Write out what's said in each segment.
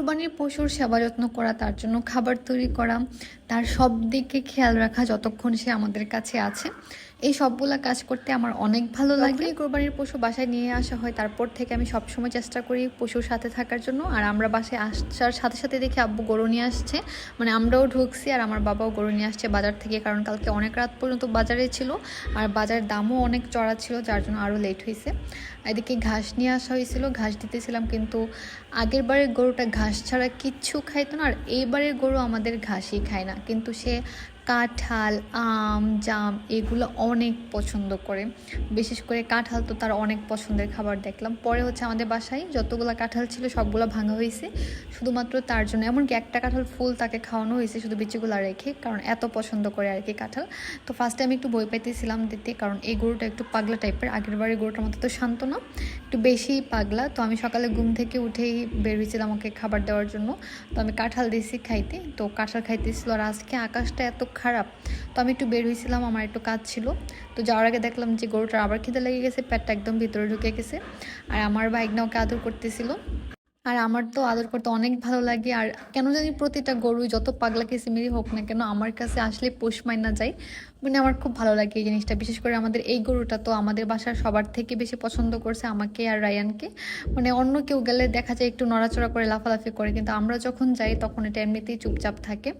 কুরবানির পশুর সেবা যত্ন করা, তার জন্য খাবার তৈরি করা, তার সব দিকে খেয়াল রাখা যতক্ষণ সে আমাদের কাছে আছে। এই সবগুলা কাজ করতে আমার অনেক ভালো লাগে। কোরবানির পশু বাসায় নিয়ে আসা হয়। তারপর থেকে আমি সবসময় চেষ্টা করি পশুর সাথে থাকার জন্য। আর আমরা বাসায় আসার সাথে সাথে দেখি আব্বু গরু নিয়ে আসছে। মানে আমরাও ঢুকছি আর আমার বাবাও গরু নিয়ে আসছে বাজার থেকে কারণ কালকে অনেক রাত পর্যন্ত বাজারে ছিল। আর বাজার দামও অনেক চড়া ছিল যার জন্য আরও লেট হয়েছে এদিকে ঘাস নিয়ে আসা হয়েছিল ঘাস দিতেছিলাম কিন্তু আগের বারের গরুটা ঘাস ছাড়া কিচ্ছু খাইতো না। আর এইবারের গরু আমাদের ঘাসই খায় না। কিন্তু সে কাঁঠাল, আম, জাম এগুলো অনেক পছন্দ করে। বিশেষ করে কাঁঠাল তো তার অনেক পছন্দের খাবার দেখলাম। পরে হচ্ছে আমাদের বাসায় যতগুলো কাঁঠাল ছিল সবগুলো ভাঙা হয়েছে। শুধুমাত্র তার জন্য, এমনকি একটা কাঁঠাল ফুল তাকে খাওয়ানো হয়েছে শুধু বিচিগুলো রেখে, কারণ এত পছন্দ করে আর কি কাঁঠাল। তো ফার্স্টে আমি একটু বই পাইতেছিলাম দিতে, কারণ এই গরুটা একটু পাগলা টাইপের আগের বারের গরুটার মতো তো শান্ত না, একটু বেশি পাগলা। তো আমি সকালে ঘুম থেকে উঠেই বের হয়েছিলাম আমাকে খাবার দেওয়ার জন্য। তো আমি কাঁঠাল দিয়েছি খাইতে। তো কাঁঠাল খাইতেছিল আর আজকে আকাশটা এত খারাপ। তো আমি একটু বের হয়েছিলাম আমার একটু কাজ ছিল। তো যাওয়ার আগে দেখলাম যে গরুটার আবার খেতে লেগে গেছে, পেটটা একদম ভিতরে ঢুকে গেছে। আর আমার বাইকনা ওকে আদর করতেছিল। আর আমার তো আদর করতে অনেক ভালো লাগে। আর কেন জানি প্রতিটা গরু যত পাগলা কিসিমিরি হোক না কেন আমার কাছে আসলে পোষ মাইনা যায়। মানে আমার খুব ভালো লাগে এই জিনিসটা। বিশেষ করে আমাদের এই গরুটা তো আমাদের বাসার সবার থেকে বেশি পছন্দ করছে আমাকে আর রায়ানকে। মানে অন্য কেউ গেলে দেখা যায় একটু নড়াচড়া করে, লাফালাফি করে। কিন্তু আমরা যখন যাই তখন এটা এমনিতেই চুপচাপ থাকে।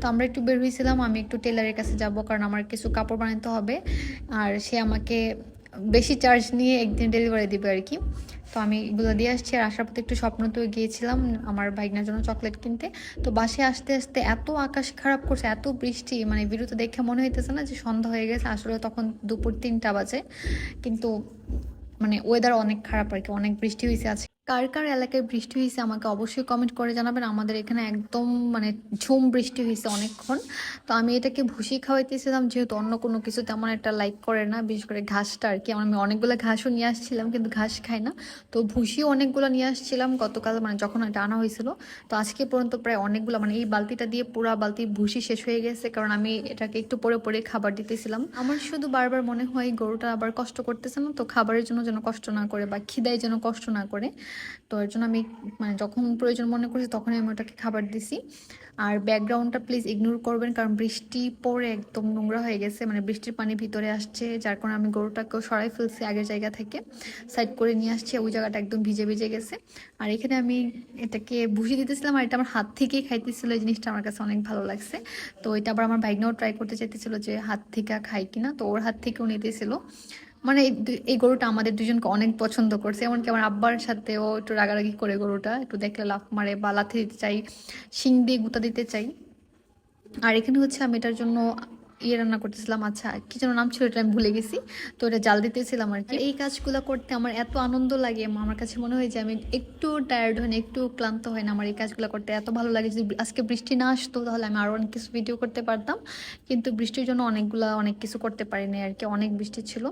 তো আমরা একটু বের হয়েছিলাম আমি একটু টেলারের কাছে যাব কারণ আমার কিছু কাপড় বানাতে হবে। আর সে আমাকে বেশি চার্জ নিয়ে একদিন ডেলিভারি দিবে আর কি। তো আমি এগুলো দিয়ে আসছি। আর আসার পথে একটু স্বপ্ন তো গিয়েছিলাম আমার ভাইগনার জন্য চকলেট কিনতে। তো বাসে আসতে আসতে এত আকাশ খারাপ করছে, এত বৃষ্টি মানে বিরুদ্ধে দেখে মনে হইতেছে না যে সন্ধ্যা হয়ে গেছে। আসলে তখন দুপুর তিনটা বাজে। কিন্তু মানে ওয়েদার অনেক খারাপ আর কি, অনেক বৃষ্টি হয়েছে আজকে। কার কার এলাকায় বৃষ্টি হয়েছে আমাকে অবশ্যই কমেন্ট করে জানাবেন। আমাদের এখানে একদম মানে ঝুম বৃষ্টি হয়েছে অনেকক্ষণ। তো আমি এটাকে ভুসি খাওয়াইতেছিলাম, যেহেতু অন্য কোনো কিছু তেমন একটা লাইক করে না, বিশেষ করে ঘাসটা আর কি। আমি অনেকগুলো ঘাসও নিয়ে আসছিলাম, কিন্তু ঘাস খাই না। তো ভুসিও অনেকগুলো নিয়ে আসছিলাম গতকাল মানে যখন এটা আনা হয়েছিল। তো আজকে পর্যন্ত প্রায় অনেকগুলো মানে এই বালতিটা দিয়ে পুরা বালতি ভুসি শেষ হয়ে গেছে, কারণ আমি এটাকে একটু পরে পরে খাবার দিতেছিলাম। আমার শুধু বারবার মনে হয় গরুটা আবার কষ্ট করতেছে না, তো খাবারের জন্য যেন কষ্ট না করে বা খিদায় যেন কষ্ট না করে। তো এর জন্য আমি মানে যখন প্রয়োজন মনে করছি তখনই আমি ওটাকে খাবার দিছি। আর ব্যাকগ্রাউন্ডটা প্লিজ ইগনোর করবেন কারণ বৃষ্টি পরে একদম নোংরা হয়ে গেছে মানে বৃষ্টির পানি ভিতরে আসছে, যার কারণে আমি গরুটাকেও সরাই ফেলছি আগের জায়গা থেকে সাইড করে নিয়ে আসছি, ওই জায়গাটা একদম ভিজে ভিজে গেছে। আর এখানে আমি এটাকে ভুষি দিতেছিলাম, আর এটা আমার হাত থেকেই খাইতেছিল, এই জিনিসটা আমার কাছে অনেক ভালো লাগছে। তো এটা আবার আমার ভাইগনাও ট্রাই করতে চাইতেছিল যে হাত থেকে খাই কিনা, তো ওর হাত থেকেও নিতেছিল। মানে এই গরুটা আমাদের দুজনকে অনেক পছন্দ করছে। এমনকি আমার আব্বার সাথেও একটু রাগারাগি করে গরুটা, একটু দেখলে লাফ মারে বা লাথি দিতে চাই, শিং দিয়ে গুঁতা দিতে চাই। আর এখানে হচ্ছে আমি এটার জন্য ইয়ে রান্না করতেছিলাম আচ্ছা কি যেন নাম ছিল এটা আমি ভুলে গেছি। তো এটা জাল দিতেছিলাম আর কি। এই কাজগুলো করতে আমার এত আনন্দ লাগে আমার কাছে মনে হয় যে আমি একটু টায়ার্ড হয় না, একটু ক্লান্ত হয় না আমার এই কাজগুলো করতে। এত ভালো লাগে যদি আজকে বৃষ্টি না আসতো, তাহলে আমি আরও অনেক কিছু ভিডিও করতে পারতাম। কিন্তু বৃষ্টির জন্য অনেকগুলা, অনেক কিছু করতে পারিনি আর কি, অনেক বৃষ্টি ছিল।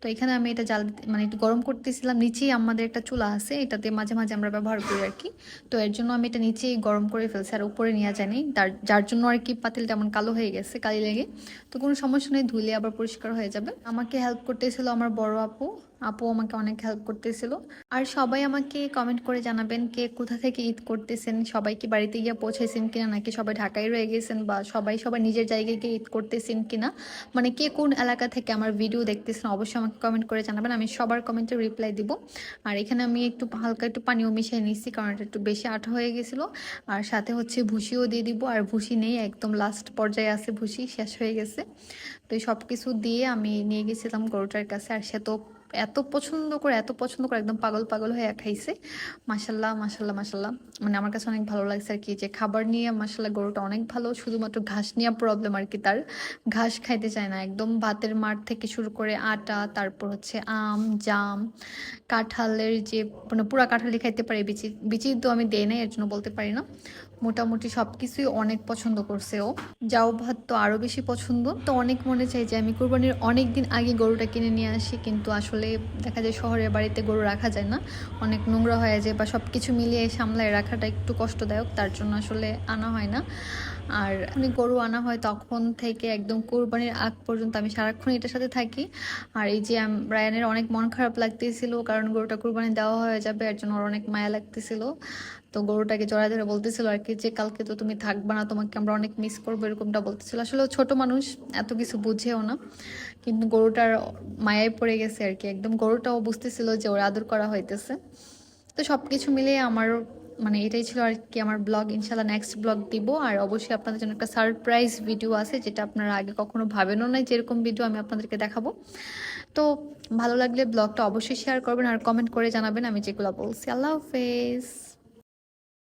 তো এখানে আমি এটা জাল মানে একটু গরম করতেছিলাম, নিচেই আমাদের একটা চুলা আছে, এটাতে মাঝে মাঝে আমরা ব্যবহার করি আর কি। তো এর জন্য আমি এটা নিচেই গরম করে ফেলছি, আর উপরে নেওয়া যায়নি তার, যার জন্য আর কি পাতিল তেমন কালো হয়ে গেছে, কালি লেগে। তো কোনো সমস্যা নেই, ধুলে আবার পরিষ্কার হয়ে যাবে। আমাকে হেল্প করতেছিল আমার বড় আপু। আপু আমাকে অনেক হেল্প করতেছিল। আর সবাই আমাকে কমেন্ট করে জানাবেন কে কোথা থেকে ঈদ করতেছেন, সবাই কি বাড়িতে গিয়ে পৌঁছেছেন কিনা, নাকি সবাই ঢাকায় রয়ে গেছেন বা সবাই সবাই নিজের জায়গায় গিয়ে ঈদ করতেছেন কিনা মানে কে কোন এলাকা থেকে আমার ভিডিও দেখতেছেন, অবশ্যই আমাকে কমেন্ট করে জানাবেন, আমি সবার কমেন্টে রিপ্লাই দিব। আর এখানে আমি একটু হালকা একটু পানিও মিশিয়ে নিচ্ছি, কারণ এটা একটু বেশি আঠা হয়ে গেছিল। আর সাথে হচ্ছে ভুসিও দিয়ে দিব, আর ভুসি নেই, একদম লাস্ট পর্যায়ে আছে ভুসি শেষ হয়ে গেছে। তো সব কিছু দিয়ে আমি নিয়ে গেছিলাম গরুটার কাছে, আর সে তো এত পছন্দ করে, এত পছন্দ করে একদম পাগল পাগল হয়ে খাইছে। মাসাল্লাহ মাসাল্লাহ মাসাল্লাহ মানে আমার কাছে অনেক ভালো লাগছে আর কি যে খাবার নিয়ে মাসাল্লাহ গরুটা অনেক ভালো। শুধুমাত্র ঘাস নিয়ে প্রবলেম আর কি তার। ঘাস খাইতে চায় না, একদম ভাতের মাঠ থেকে শুরু করে আটা, তারপর হচ্ছে আম, জাম, কাঁঠালের যে মানে পুরা কাঁঠালি খাইতে পারে। বিচি বিচি তো আমি দেই নাই, এর জন্য বলতে পারি না। মোটামুটি সব কিছুই অনেক পছন্দ করছে ও। যাও ভাত তো আরও বেশি পছন্দ। তো অনেক মনে চাই যে আমি কোরবানির অনেক দিন আগে গরুটা কিনে নিয়ে আসি, কিন্তু আসলে দেখা যায় শহরের বাড়িতে গরু রাখা যায় না। অনেক নোংরা হয়ে যায় বা সব কিছু মিলিয়ে সামলায় রাখাটা একটু কষ্টদায়ক, তার জন্য আসলে আনা হয় না। আর আমি গরু আনা হয় তখন থেকে একদম কোরবানির আগ পর্যন্ত আমি সারাক্ষণ এটার সাথে থাকি। আর এই যে আম- রায়ানের অনেক মন খারাপ লাগতেছিল, কারণ গরুটা কোরবানি দেওয়া হয়ে যাবে, এর জন্য ওর অনেক মায়া লাগতেছিল। তো গরুটাকে জড়ায় ধরে বলতেছিল আর কি, যে কালকে তো তুমি থাকবা না, তোমাকে আমরা অনেক মিস করব, এরকমটা বলতেছিল। আসলে ছোট মানুষ, এত কিছু বুঝেও না। কিন্তু গরুটার মায়ায় পড়ে গেছে আর কি। একদম গরুটাও বুঝতেছিল যে ওর আদর করা হইতেছে। তো সব কিছু মিলিয়ে আমার মানে এটাই ছিল আর কি আমার ব্লগ ইনশাল্লাহ নেক্সট ব্লগ দিব। আর অবশ্যই আপনাদের জন্য একটা সারপ্রাইজ ভিডিও আছে, যেটা আপনারা আগে কখনো ভাবেনও নাই যেরকম ভিডিও আমি আপনাদেরকে দেখাবো। তো ভালো লাগলে ব্লগটা অবশ্যই শেয়ার করবেন আর কমেন্ট করে জানাবেন আমি যেগুলো বলছি। আল্লাহ হাফেজ।